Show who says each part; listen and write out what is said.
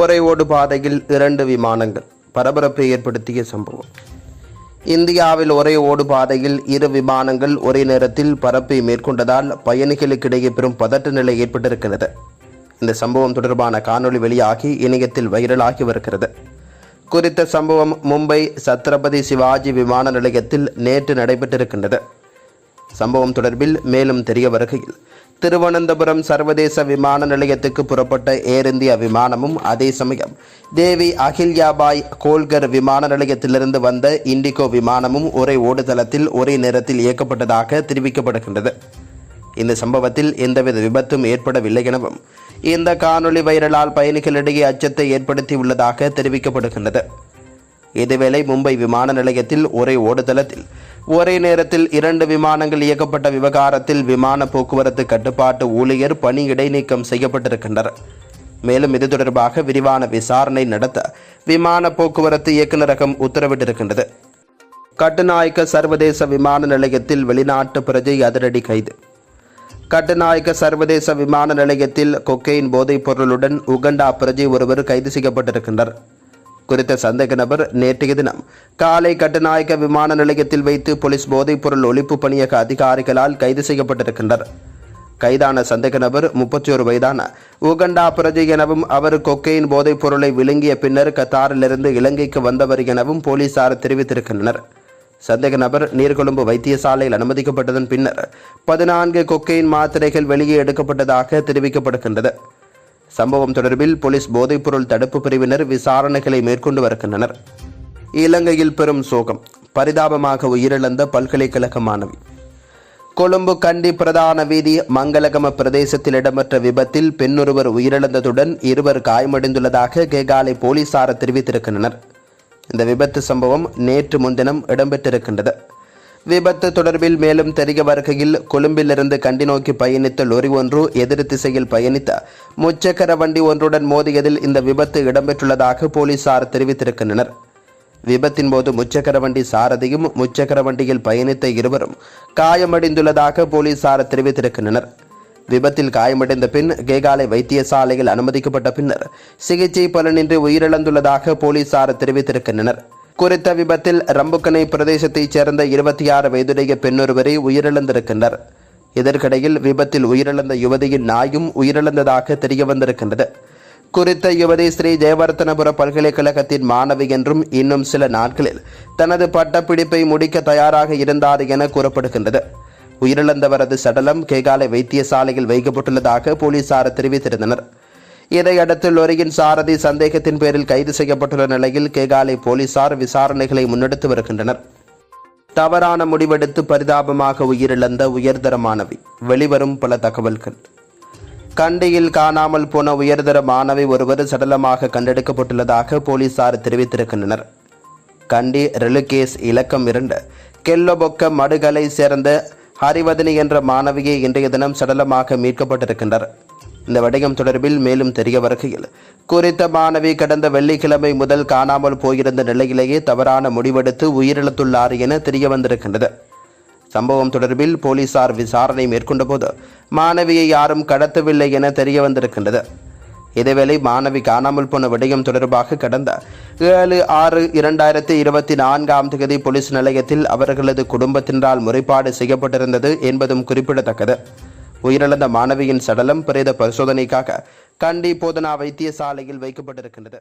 Speaker 1: ஒரே ஓடு பாதையில் இரண்டு விமானங்கள் பரபரப்பை ஏற்படுத்திய சம்பவம். இந்தியாவில் ஒரே ஓடு பாதையில் இரு விமானங்கள் ஒரே நேரத்தில் பரப்பை மேற்கொண்டதால் பயணிகளுக்கிடையே பெரும் பதட்ட நிலை ஏற்பட்டிருக்கிறது. இந்த சம்பவம் தொடர்பான காணொளி வெளியாகி இணையத்தில் வைரலாகி வருகிறது. குறித்த சம்பவம் மும்பை சத்ரபதி சிவாஜி விமான நிலையத்தில் நேற்று நடைபெற்றிருக்கின்றது. சம்பவம் தொடர்பில் மேலும் தெரிய வருகையில் திருவனந்தபுரம் சர்வதேச விமான நிலையத்துக்கு புறப்பட்ட ஏர் இந்தியா விமானமும் அதே சமயம் தேவி அகில்யாபாய் கோல்கர் விமான நிலையத்திலிருந்து வந்த இண்டிகோ விமானமும் ஒரே ஓடுதளத்தில் ஒரே நேரத்தில் இயக்கப்பட்டதாக தெரிவிக்கப்படுகின்றது. இந்த சம்பவத்தில் எந்தவித விபத்தும் ஏற்படவில்லை எனவும் இந்த காணொளி வைரலால் பயணிகளிடையே அச்சத்தை ஏற்படுத்தியுள்ளதாக தெரிவிக்கப்படுகின்றது. இதேவேளை மும்பை விமான நிலையத்தில் ஒரே ஓடுதளத்தில். ஒரே நேரத்தில் இரண்டு விமானங்கள் இயக்கப்பட்ட விவகாரத்தில் விமான போக்குவரத்து கட்டுப்பாட்டு ஊழியர் பணி இடைநீக்கம் செய்யப்பட்டிருக்கின்றனர் மேலும் இது தொடர்பாக விரிவான விசாரணை நடத்த விமான போக்குவரத்து இயக்குநரகம் உத்தரவிட்டிருக்கின்றது. கட்டுநாயக்க சர்வதேச விமான நிலையத்தில் வெளிநாட்டு பிரஜை அதிரடி கைது. கட்டுநாயக்க சர்வதேச விமான நிலையத்தில் கொக்கெயின் போதைப் பொருளுடன் உகண்டா பிரஜை ஒருவர் கைது செய்யப்பட்டிருக்கின்றனர். குறித்த சந்தேக நபர் நேற்றைய தினம் காலை கட்டுநாயக்க விமான நிலையத்தில் வைத்து போலீஸ் போதைப்பொருள் ஒழிப்பு பணியக அதிகாரிகளால் கைது செய்யப்பட்டிருக்கின்றனர். கைதான சந்தேக நபர் முப்பத்தி ஒரு வயதான உகண்டா பிரஜை எனவும் அவர் கொக்கையின் போதைப் பொருளை விழுங்கிய பின்னர் கத்தாரிலிருந்து இலங்கைக்கு வந்தவர் எனவும் போலீசார் தெரிவித்திருக்கின்றனர். சந்தேக நபர் நீர்கொழும்பு வைத்தியசாலையில் அனுமதிக்கப்பட்டதன் பின்னர் பதினான்கு கொக்கையின் மாத்திரைகள் வெளியே எடுக்கப்பட்டதாக தெரிவிக்கப்படுகின்றது. சம்பவம் தொடர்பில் போலீஸ் போதைப்பொருள் தடுப்பு பிரிவினர் விசாரணைகளை மேற்கொண்டு வருகின்றனர். இலங்கையில் பெரும் சோகம். பரிதாபமாக உயிரிழந்த பல்கலைக்கழக மாணவி. கொழும்பு கண்டி பிரதான வீதி மங்களகம பிரதேசத்தில் இடம்பெற்ற விபத்தில் பெண்ணொருவர் உயிரிழந்ததுடன் இருவர் காயமடைந்துள்ளதாக கேகாலை போலீசார் தெரிவித்திருக்கின்றனர். இந்த விபத்து சம்பவம் நேற்று முன்தினம் இடம்பெற்றிருக்கின்றது. விபத்து தொடர்பில் மேலும் தெரிய வருகையில் கொழும்பிலிருந்து கண்டி நோக்கி பயணித்த லொரி ஒன்று எதிர் திசையில் பயணித்த முச்சக்கர வண்டி ஒன்றுடன் மோதியதில் இந்த விபத்து இடம்பெற்றுள்ளதாக போலீசார் தெரிவித்திருக்கின்றனர். விபத்தின் போது முச்சக்கர வண்டி சாரதியும் முச்சக்கர வண்டியில் பயணித்த இருவரும் காயமடைந்துள்ளதாக போலீசார் தெரிவித்திருக்கின்றனர். விபத்தில் காயமடைந்த பின் கேகாலை வைத்தியசாலையில் அனுமதிக்கப்பட்ட பின்னர் சிகிச்சை பலனின்றி உயிரிழந்துள்ளதாக போலீசார் தெரிவித்திருக்கின்றனர். குறித்த விபத்தில் ரம்புக்கனை பிரதேசத்தைச் சேர்ந்த இருபத்தி ஆறு வயதுடைய பெண்ணொருவரை உயிரிழந்திருக்கின்றனர். இதற்கிடையில் விபத்தில் உயிரிழந்த யுவதியின் நாயும் உயிரிழந்ததாக தெரிய வந்திருக்கின்றது குறித்த யுவதி ஸ்ரீ ஜெயவர்த்தனபுர பல்கலைக்கழகத்தின் மாணவி என்றும் இன்னும் சில நாட்களில் தனது பட்டப்பிடிப்பை முடிக்க தயாராக இருந்தார் என கூறப்படுகின்றது. உயிரிழந்தவரது சடலம் கேகாலை வைத்தியசாலையில் வைக்கப்பட்டுள்ளதாக போலீசார் தெரிவித்திருந்தனர். இதையடுத்து லொரியின் சாரதி சந்தேகத்தின் பேரில் கைது செய்யப்பட்டுள்ள நிலையில் கேகாலை போலீசார் விசாரணைகளை முன்னெடுத்து வருகின்றனர். தவறான முடிவெடுத்து பரிதாபமாக உயிரிழந்த உயர்தர மாணவி வெளிவரும் பல தகவல்கள். கண்டியில் காணாமல் போன உயர்தர மாணவி ஒருவர் சடலமாக கண்டெடுக்கப்பட்டுள்ளதாக போலீசார் தெரிவித்திருக்கின்றனர். கண்டி ரெலுகேஸ் இலக்கம் இரண்டு. கெல்லொபொக்க மடுகலை சேர்ந்த ஹரிவதனி என்ற மாணவியை இன்றைய தினம் சடலமாக மீட்கப்பட்டிருக்கின்றனர் இந்த விடயம் தொடர்பில் மேலும் தெரிய வருகையில் குறித்த மாணவி கடந்த வெள்ளிக்கிழமை முதல் காணாமல் போயிருந்த நிலையிலேயே தவறான முடிவெடுத்து உயிரிழந்துள்ளார் என தெரிய வந்திருக்கின்றது சம்பவம் தொடர்பில் போலீசார் விசாரணை மேற்கொண்டபோது மாணவியை யாரும் கடத்தவில்லை என தெரிய வந்திருக்கின்றது இதேவேளை மாணவி காணாமல் போன விடயம் தொடர்பாக கடந்த ஏழு ஆறு இரண்டாயிரத்தி இருபத்தி நான்காம் தேதி போலீஸ் நிலையத்தில் அவர்களது குடும்பத்தினரால் முறைப்பாடு செய்யப்பட்டிருந்தது என்பதும் குறிப்பிடத்தக்கது. உயிரிழந்த மாணவியின் சடலம் பிரேத பரிசோதனைக்காக கண்டி போதனா வைத்தியசாலையில் வைக்கப்பட்டிருக்கின்றது.